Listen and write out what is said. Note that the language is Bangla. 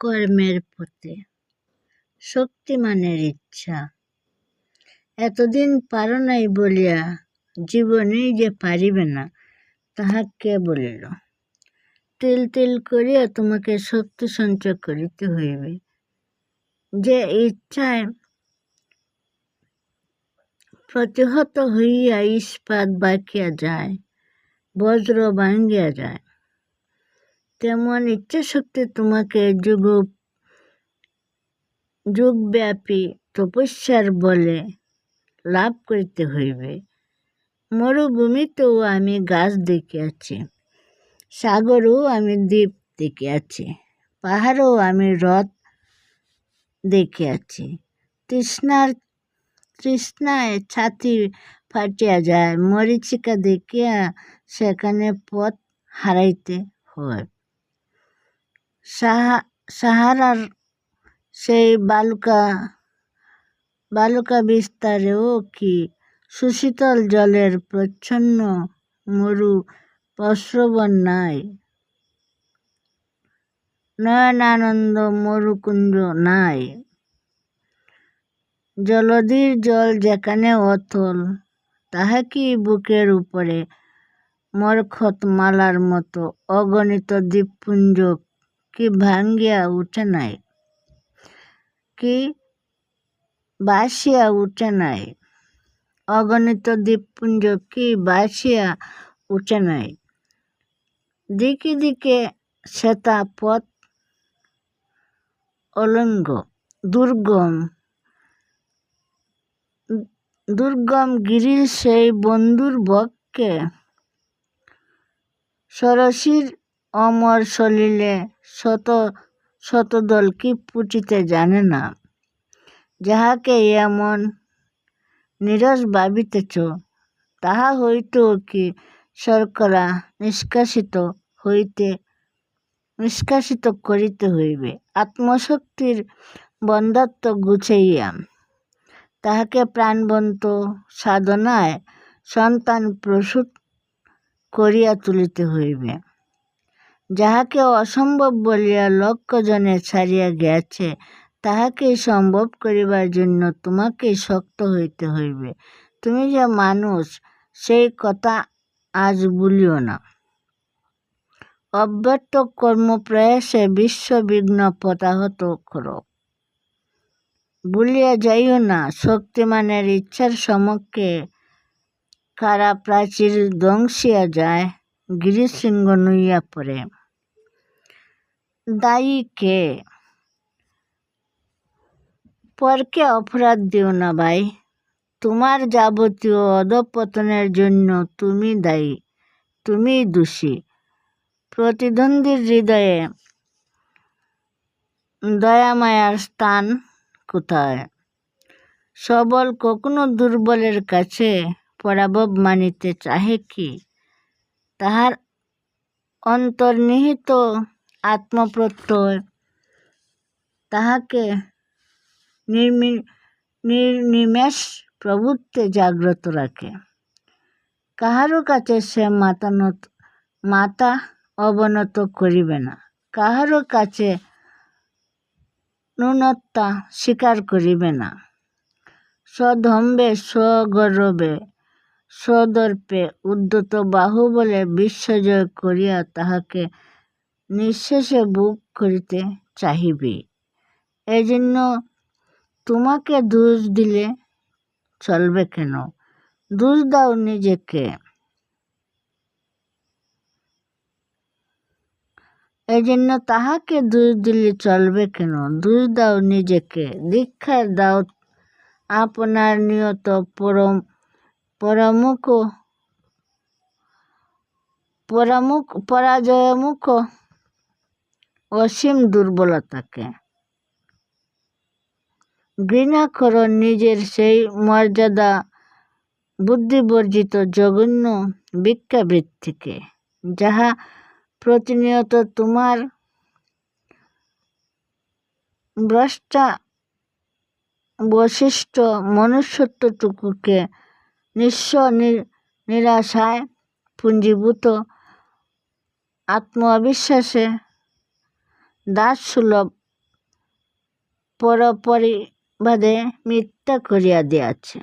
কর্মের পথে। শক্তিমানের ইচ্ছা। এতদিন পার নাই বলিয়া জীবনেই যে পারিবে না, তাহা কে বলিল? তিল তিল করিয়া তোমাকে শক্তি সঞ্চয় করিতে হইবে। যে ইচ্ছায় প্রতিহত হইয়া ইস্পাত বাকিয়া যায়, বজ্র ভাঙ্গিয়া যায় তেমন ইচ্ছাশক্তি তোমাকে যুগ, যুগব্যাপী তপস্যার বলে লাভ করিতে হইবে। মরুভূমিতেও আমি গাছ দেখিয়াছি, সাগরেও আমি দ্বীপ দেখিয়াছি, পাহাড়েও আমি রথ দেখিয়াছি। তৃষ্ণার, তৃষ্ণায় ছাতি ফাটিয়া যায়, মরিচিকা দেখিয়া সেখানে পথ হারাইতে হয়। সাহারার সেই বালুকা বালুকা বিস্তারেও কি সুশীতল জলের প্রচ্ছন্ন মরু প্রস্রবণ নাই। নয়নানন্দ মরুকুঞ্জ নাই। জলধির জল যেখানে অথল তাহা কি বুকের উপরে মরখত মালার মতো অগণিত দ্বীপপুঞ্জ কি ভাঙ্গিয়া উঠে নাই কি বাসিয়া উঠে নাই অগণিত দ্বীপপুঞ্জ কি বাসিয়া উঠে নাই দিকে দিকে শ্বেতা পথ অলঙ্গ দুর্গম দুর্গম গিরির সেই বন্ধুর বক্ষে সরসীর অমর সলিলে শত শতদল কি পুটিতে জানে না। যাহাকে এমন নিরস ভাবিতেছ, তাহা হইতেও কি শর্করা নিষ্কাশিত হইতে, নিষ্কাশিত করিতে হইবে। আত্মশক্তির বন্ধাত্ম গুছাইয়া তাহাকে প্রাণবন্ত সাধনায় সন্তান প্রসূত করিয়া তুলিতে হইবে। যাহাকে অসম্ভব বলিয়া লক্ষজনে ছাড়িয়া গেছে তাহাকে সম্ভব করিবার জন্য তোমাকে শক্ত হইতে হইবে। তুমি যে মানুষ, সেই কথা আজ বলিও না। অব্যর্থ কর্মপ্রয়াসে বিশ্ববিঘ্ন পতাহত করো। বলিয়া যাইও না, শক্তিমানের ইচ্ছার সমক্ষে কারা প্রাচীর ধ্বংসিয়া যায়, গিরিশৃঙ্গ নইয়া পড়ে। দায়ী কে? পরকে অপরাধ দিও না ভাই। তোমার যাবতীয় অধপতনের জন্য তুমি দায়ী, তুমি দোষী। প্রতিদ্বন্দ্বীর হৃদয়ে দয়ামায়ার স্থান কোথায়? সবল কখনো দুর্বলের কাছে পরাভব মানিতে চাহে কি? তাহার অন্তর্নিহিত আত্মপ্রত্যয়। তাহাকে নির্নিমেষ প্রভুত্বে জাগ্রত রাখে। কাহারও কাছে সে মাথা মাতা অবনত করিবে না। কাহারও কাছে ন্যূনতা স্বীকার করিবে না। স্বদম্বে স্বগৌরবে সদর্পে উদ্যত বাহুবলে বিশ্বজয় করিয়া তাহাকে নিঃশেষে বুক করিতে চাহিবে। এজন্য তোমাকে দোষ দিলে চলবে কেন? দোষ দাও নিজেকে। এজন্য তাহাকে দোষ দিলে চলবে কেন? দোষ দাও নিজেকে। দীক্ষা দাও আপনার নিয়ত পরম, পরামুখ পরামুখ, পরাজয়মুখ অসীম দুর্বলতাকে। ঘৃণা করো নিজের সেই মর্যাদা বুদ্ধিবর্জিত জঘন্য ভিক্ষাবৃত্তিকে, যাহা প্রতিনিয়ত তোমার ভ্রষ্টা বৈশিষ্ট্য মনুষ্যত্বটুকুকে নিঃস্ব নিরাশায় পুঞ্জীভূত আত্মবিশ্বাসে দাস সুলভ পরপরিবাদে মিথ্যা করিয়া দিয়াছে।